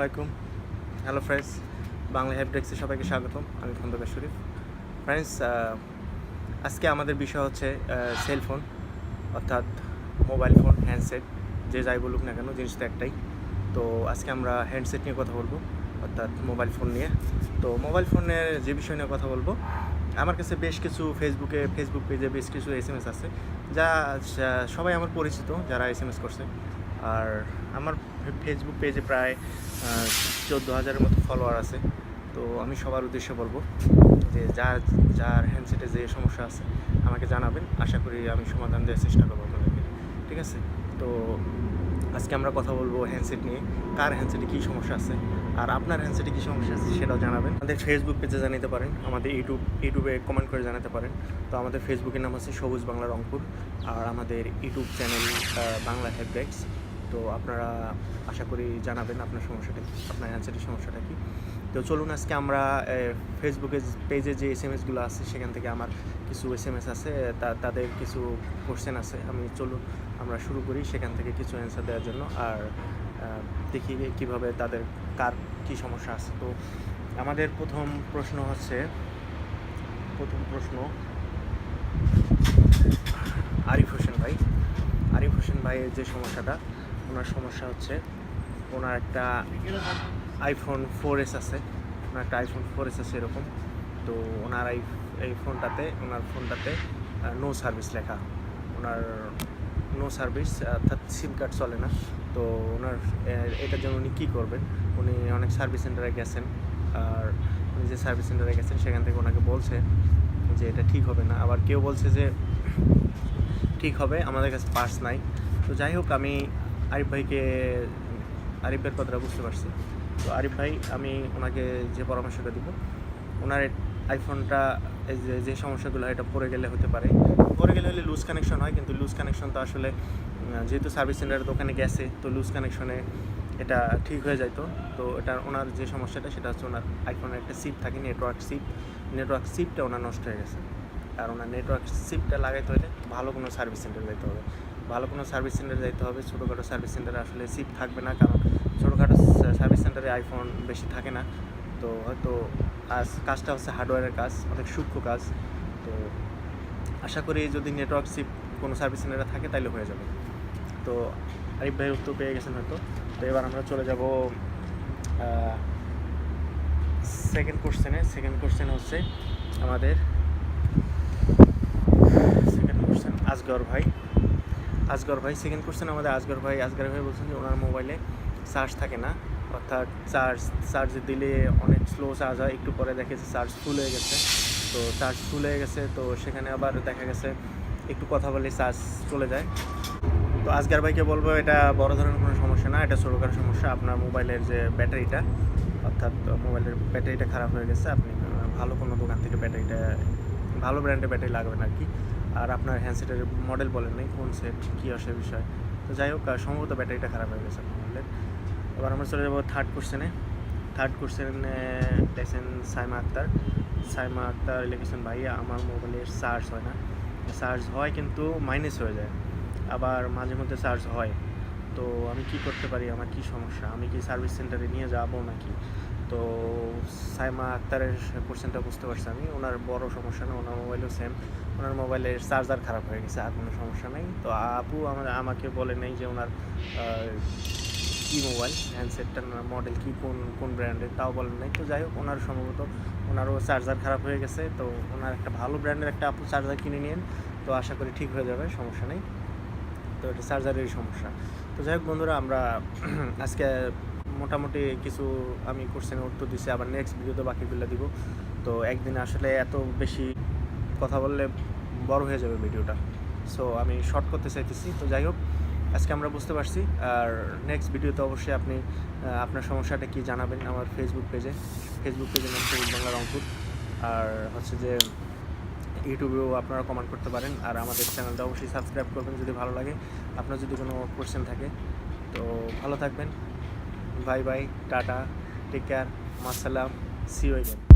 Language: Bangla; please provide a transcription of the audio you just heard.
আলাইকুম। হ্যালো ফ্রেন্ডস বাংলা হেল্পডেস্কে সবাইকে স্বাগতম। আমি খন্দকার শরীফ। ফ্রেন্ডস আজকে আমাদের বিষয় হচ্ছে সেলফোন অর্থাৎ মোবাইল ফোন হ্যান্ডসেট যে যাই বলুক না কেন, জিনিস তো একটাই। তো আজকে আমরা হ্যান্ডসেট নিয়ে কথা বলব, অর্থাৎ মোবাইল ফোন নিয়ে। তো মোবাইল ফোনের যে বিষয় নিয়ে কথা বলব, আমার কাছে বেশ কিছু ফেসবুকে ফেসবুক পেজে বেশ কিছু এস এম এস আছে, যা সবাই আমার পরিচিত, যারা এস এম এস করছে। আর আমার ফেসবুক পেজে প্রায় চোদ্দ হাজারের মতো ফলোয়ার আছে। তো আমি সবার উদ্দেশ্যে বলব যে যার যার হ্যান্ডসেটে যে সমস্যা আছে, আমাকে জানাবেন। আশা করি আমি সমাধান দেওয়ার চেষ্টা করব আপনাদেরকে। ঠিক আছে? তো আজকে আমরা কথা বলব হ্যান্ডসেট নিয়ে। কার হ্যান্ডসেটে কী সমস্যা আছে? আর আপনার হ্যান্ডসেটে কী সমস্যা আছে সেটাও জানাবেন। আমাদের ফেসবুক পেজে জানাতে পারেন। আমাদের ইউটিউব ইউটিউবে কমেন্ট করে জানাতে পারেন। তো আমাদের ফেসবুকের নাম আছে সবুজ বাংলা রংপুর। আর আমাদের ইউটিউব চ্যানেল বাংলা হেডব্যাক্স তো আপনারা আশা করি জানাবেন আপনার সমস্যাটা কী, আপনার অ্যান্সারের সমস্যাটা কী। তো চলুন আজকে আমরা ফেসবুকে পেজে যে এস এম এসগুলো আছে, সেখান থেকে আমার কিছু এস এম এস আছে তাদের কিছু কোশ্চেন আছে। আমি চলুন আমরা শুরু করি সেখান থেকে কিছু অ্যান্সার দেওয়ার জন্য আর দেখি কীভাবে তাদের কার কী সমস্যা আছে। তো আমাদের প্রথম প্রশ্ন হচ্ছে, প্রথম প্রশ্ন, আরিফ হোসেন ভাই, আরিফ হোসেন ভাইয়ের যে সমস্যাটা ওনার সমস্যা হচ্ছে। ওনার একটা আইফোন ফোর এস আছে। ওনার একটা আইফোন ফোর এস আছে এরকম। তো ওনার এই এই ফোনটাতে ওনার ফোনটাতে নো সার্ভিস লেখা। ওনার নো সার্ভিস অর্থাৎ সিম কার্ড চলে না। তো ওনার এটার জন্য উনি কী করবেন? উনি অনেক সার্ভিস সেন্টারে গেছেন। আর উনি যে সার্ভিস সেন্টারে গেছেন, সেখান থেকে ওনাকে বলছে যে এটা ঠিক হবে না। আবার কেউ বলছে যে ঠিক হবে, আমাদের কাছে পার্স নাই। তো যাই হোক, আমি আরিফ ভাইকে আরিফ ভাইয়ের কথাটা বুঝতে পারছি। তো আরিফ ভাই, আমি ওনাকে যে পরামর্শটা দিব, ওনার আইফোনটা যে যে সমস্যাগুলো হয় এটা পড়ে গেলে হতে পারে। পড়ে গেলে হলে লুজ কানেকশন হয়, কিন্তু লুজ কানেকশন তো আসলে যেহেতু সার্ভিস সেন্টারের দোকানে গেছে, তো লুজ কানেকশনে এটা ঠিক হয়ে যাইতো তো। এটা ওনার যে সমস্যাটা, সেটা হচ্ছে ওনার আইফোনের একটা সিপ থাকে নেটওয়ার্ক সিপ নেটওয়ার্ক সিপটা ওনার নষ্ট হয়ে গেছে। আর ওনার নেটওয়ার্ক সিপটা লাগাইতে হলে ভালো কোনো সার্ভিস সেন্টারে যেতে হবে। ভালো কোনো সার্ভিস সেন্টারে যেতে হবে। ছোটোখাটো সার্ভিস সেন্টারে আসলে সিপ থাকবে না, কারণ ছোটোখাটো সার্ভিস সেন্টারে আইফোন বেশি থাকে না। তো হয়তো আজ কাজটা হচ্ছে হার্ডওয়্যারের কাজ, অনেক সূক্ষ্ম কাজ। তো আশা করি যদি নেটওয়ার্ক সিপ কোনো সার্ভিস সেন্টারে থাকে তাহলে হয়ে যাবে। তো আরিফ ভাই উত্তর পেয়ে গেছেন হয়তো। তো এবার আমরা চলে যাব সেকেন্ড কোশ্চেনে সেকেন্ড কোশ্চেন হচ্ছে আমাদের সেকেন্ড কোশ্চেন আজগর ভাই। আজগর ভাই সেকেন্ড কোশ্চেন আমাদের আজগর ভাই আজগর ভাই বলছেন যে ওনার মোবাইলে চার্জ থাকে না। অর্থাৎ চার্জ চার্জ দিলে অনেক স্লো চার্জ হয়, একটু পরে দেখে যে চার্জ ফুল হয়ে গেছে। তো চার্জ ফুল হয়ে গেছে, তো সেখানে আবার দেখা গেছে একটু কথা বলে চার্জ চলে যায়। তো আজগার ভাইকে বলব, এটা বড় ধরনের কোনো সমস্যা না, এটা ছোটোখাটো সমস্যা। আপনার মোবাইলের যে ব্যাটারিটা, অর্থাৎ মোবাইলের ব্যাটারিটা খারাপ হয়ে গেছে, আপনি ভালো কোনো দোকান থেকে ব্যাটারিটা, ভালো ব্র্যান্ডের ব্যাটারি লাগবেন আর কি। আর আপনার হ্যান্ডসেটের মডেল বলেন নাই কোন সেট কী আসে বিষয়। তো যাই হোক সম্ভবত ব্যাটারিটা খারাপ হয়ে গেছে মোবাইলের এবার আমরা চলে যাব থার্ড কোশ্চেনে থার্ড কোশ্চেনে লিখেছেন সাইমা আক্তার। সাইমা আক্তার লিখেছেন, ভাইয়া, আমার মোবাইলের চার্জ হয় না। চার্জ হয় কিন্তু মাইনাস হয়ে যায়। আবার মাঝে মধ্যে চার্জ হয়। তো আমি কি করতে পারি? আমার কি সমস্যা? আমি কি সার্ভিস সেন্টারে নিয়ে যাব নাকি? তো সাইমা আক্তারের কোশ্চেনটা বুঝতে পারছি আমি। ওনার বড় সমস্যা না, ওনার মোবাইলও সেম ওনার মোবাইলের চার্জার খারাপ হয়ে গেছে, আর কোনো সমস্যা নেই। তো আপু আমার, আমাকে বলে নেই যে ওনার কি মোবাইল হ্যান্ডসেটটার মডেল কী, কোন কোন ব্র্যান্ডের তাও বলেন নাই। তো যাই হোক, ওনার সম্ভবত ওনারও চার্জার খারাপ হয়ে গেছে। তো ওনার একটা ভালো ব্র্যান্ডের একটা আপু চার্জার কিনে নিন তো আশা করি ঠিক হয়ে যাবে, সমস্যা নেই। তো এটা চার্জারেরই সমস্যা। তো যাই হোক বন্ধুরা, আমরা আজকে মোটামুটি কিছু আমি কোশ্চেনের উত্তর দিচ্ছি আবার নেক্সট ভিডিওতে বাকিগুলো দিব। তো একদিন আসলে এত বেশি কথা বললে বড় হয়ে যাবে ভিডিওটা। সো আমি শর্ট করতে চাইতেছি। তো যাই হোক, আজকে আমরা বুঝতে পারছি। আর নেক্সট ভিডিওতে অবশ্যই আপনি আপনার সমস্যাটা কি জানাবেন আমার ফেসবুক পেজে ফেসবুক পেজের নাম সবুজ বাংলা রংপুর। আর হচ্ছে যে ইউটিউবেও আপনারা কমেন্ট করতে পারেন। আর আমাদের চ্যানেলটা অবশ্যই সাবস্ক্রাইব করবেন যদি ভালো লাগে। আপনার যদি কোনো কোয়েশ্চেন থাকে, তো ভালো থাকবেন। Bye bye tata take care মাসালাম see you